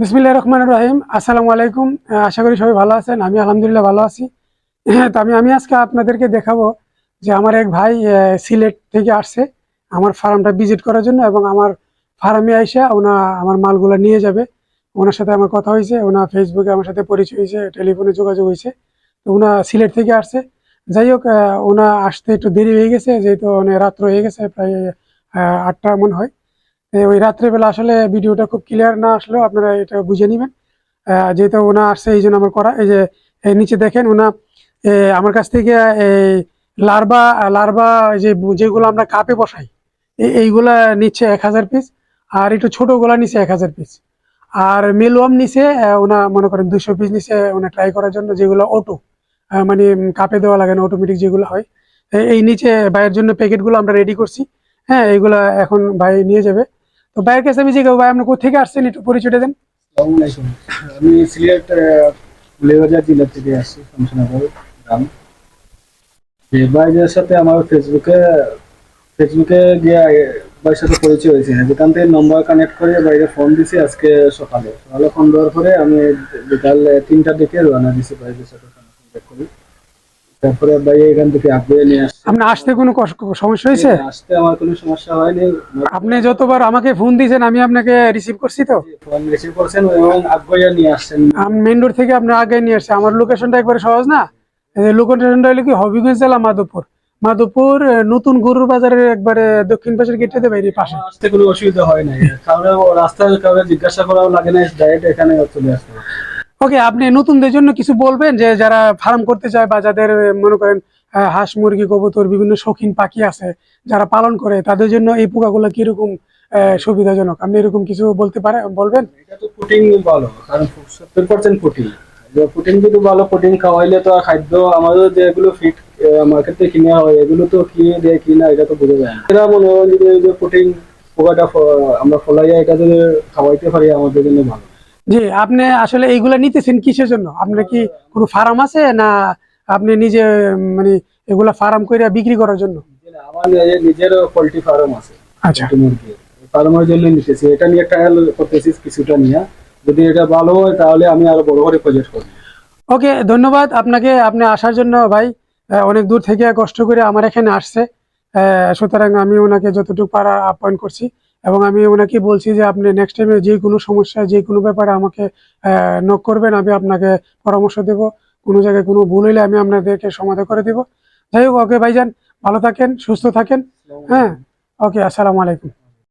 বিসমিল্লাহ রহমান রহিম। আসসালামু আলাইকুম। আশা করি সবাই ভালো আছেন। আমি আলহামদুলিল্লাহ ভালো আছি। তো আমি আমি আজকে আপনাদেরকে দেখাবো যে আমার এক ভাই সিলেট থেকে আসছে আমার ফার্মটা ভিজিট করার জন্য এবং আমার ফার্মে আইসা ওনা আমার মালগুলো নিয়ে যাবে। ওনার সাথে আমার কথা হয়েছে, ওনা ফেসবুকে আমার সাথে পরিচয় হয়েছে, টেলিফোনে যোগাযোগ হয়েছে। তো ওনা সিলেট থেকে আসছে। যাই হোক ওনা আসতে একটু দেরি হয়ে গেছে, যেহেতু অনেক রাত্র হয়ে গেছে, প্রায় আটটা মনে হয়। ওই রাত্রেবেলা আসলে ভিডিওটা খুব ক্লিয়ার না আসলেও আপনারা এটা বুঝে নেবেন। যেহেতু ওনা আসছে, এই জন্য আমার করা এই যে নিচে দেখেন ওনা আমার কাছ থেকে এই লার্বা লার্বা যে যেগুলো আমরা কাপে বসাই এইগুলা নিচ্ছে এক হাজার পিস আর একটু ছোটগুলা নিচ্ছে এক হাজার পিস আর মেলওয়াম নিচে ওনা মনে করেন দুশো পিস নিচে ওনা ট্রাই করার জন্য যেগুলো অটো মানে কাপে দেওয়া লাগে না অটোমেটিক যেগুলো হয়। এই নিচে ভাইয়ের জন্য প্যাকেটগুলো আমরা রেডি করছি। হ্যাঁ এইগুলা এখন ভাই নিয়ে যাবে। তো ভাইয়ের কাছে আমি জিজ্ঞাসা ভাই, আপনি কোথেকে আসছেন? একটু পরিচয়টা দেন। আমি সিলেট লেবাজার জেলা থেকে আসছি শামসুনগর গ্রাম। ভাইদের সাথে আমার ফেসবুকে ফেসবুকে গিয়ে ভাইয়ের সাথে পরিচয় হয়েছে। যেখান থেকে নম্বর কানেক্ট করে বাইরে ফোন দিছি আজকে সকালে। সকালে ফোন দেওয়ার পরে আমি বিকাল তিনটার দিকে রওনা দিছি ভাইদের সাথে কন্ট্যাক্ট করি। তারপরে ভাই এখান থেকে আগ্রহে নিয়ে আসছে আপনার আসতে কোনো সমস্যা হয়েছে? আসতে আমার কোনো সমস্যা হয়নি। আপনি যতবার আমাকে ফোন দিয়েছেন আমি আপনাকে রিসিভ করছি তো? ফোন রিসিভ করছেন এবং আগ্রহে নিয়ে আসছেন। আমি মেন রোড থেকে আপনার আগে নিয়ে আসছি। আমার লোকেশনটা একবারে সহজ না? লোকেশনটা হলো কি? হবিগঞ্জ জেলা মাধবপুর। মাধবপুর নতুন গরুর বাজারের একবারে দক্ষিণ পাশের গেটটাতে বাইরে পাশে। আসতে কোনো অসুবিধা হয় নাই। কারণ রাস্তায় কাউকে জিজ্ঞাসা করাও লাগে না ডাইরেক্ট এখানে চলে আসতে। ওকে আপনি নতুনদের জন্য কিছু বলবেন? যে যারা ফার্ম করতে চায় বা যাদের মনে করেন হাঁস, মুরগি, কবুতর, বিভিন্ন শৌখিন পাখি আছে, যারা পালন করে, তাদের জন্য এই পোকাগুলো কীরকম সুবিধাজনক? আপনি এরকম কিছু বলতে পারে, বলবেন? এটা পুটিং ভালো, কারণ ভালো পুটিং খাওয়াইলে তো খাদ্য আমাদের যেগুলো ফিট মার্কেট থেকে কিনে হয়, এগুলো তো কি দেয় কি না এটা তো বোঝা যায় না। এরা মনে হয় যে পুটিং পোকাটা আমরা ফলাইয়া এটা যদি খাওয়াইতে পারি, আমাদের জন্য ভালো। জি আপনি আসলে এইগুলা নিতেছেন কিসের জন্য? আপনার কি কোনো ফার্ম আছে না আপনি নিজে মানে এগুলা ফার্ম করে বিক্রি করার জন্য? আমার নিজের পোল্ট্রি ফার্ম আছে। আচ্ছা। ফার্মের জন্য নিতেছি। এটা নিয়ে ট্রায়াল করতেছি কিছুটা নিয়ে। যদি এটা ভালো হয় তাহলে আমি আরও বড় করে প্রজেক্ট করব। ওকে ধন্যবাদ আপনাকে। আপনি আসার জন্য ভাই অনেক দূর থেকে কষ্ট করে আমার এখানে আসছে। সুতরাং আমি ওনাকে যতটুকু পারা আপ্যায়ন করছি এবং আমি ওনাকে বলছি যে আপনি নেক্সট টাইমে যে কোনো সমস্যা যে কোনো ব্যাপারে আমাকে নক করবেন, আমি আপনাকে পরামর্শ দেব। কোনো জায়গায় কোনো ভুল হইলে আমি আপনাদেরকে সমাধান করে দেব। যাই হোক ওকে ভাইজান, ভালো থাকেন, সুস্থ থাকেন। হ্যাঁ ওকে আসসালামু আলাইকুম।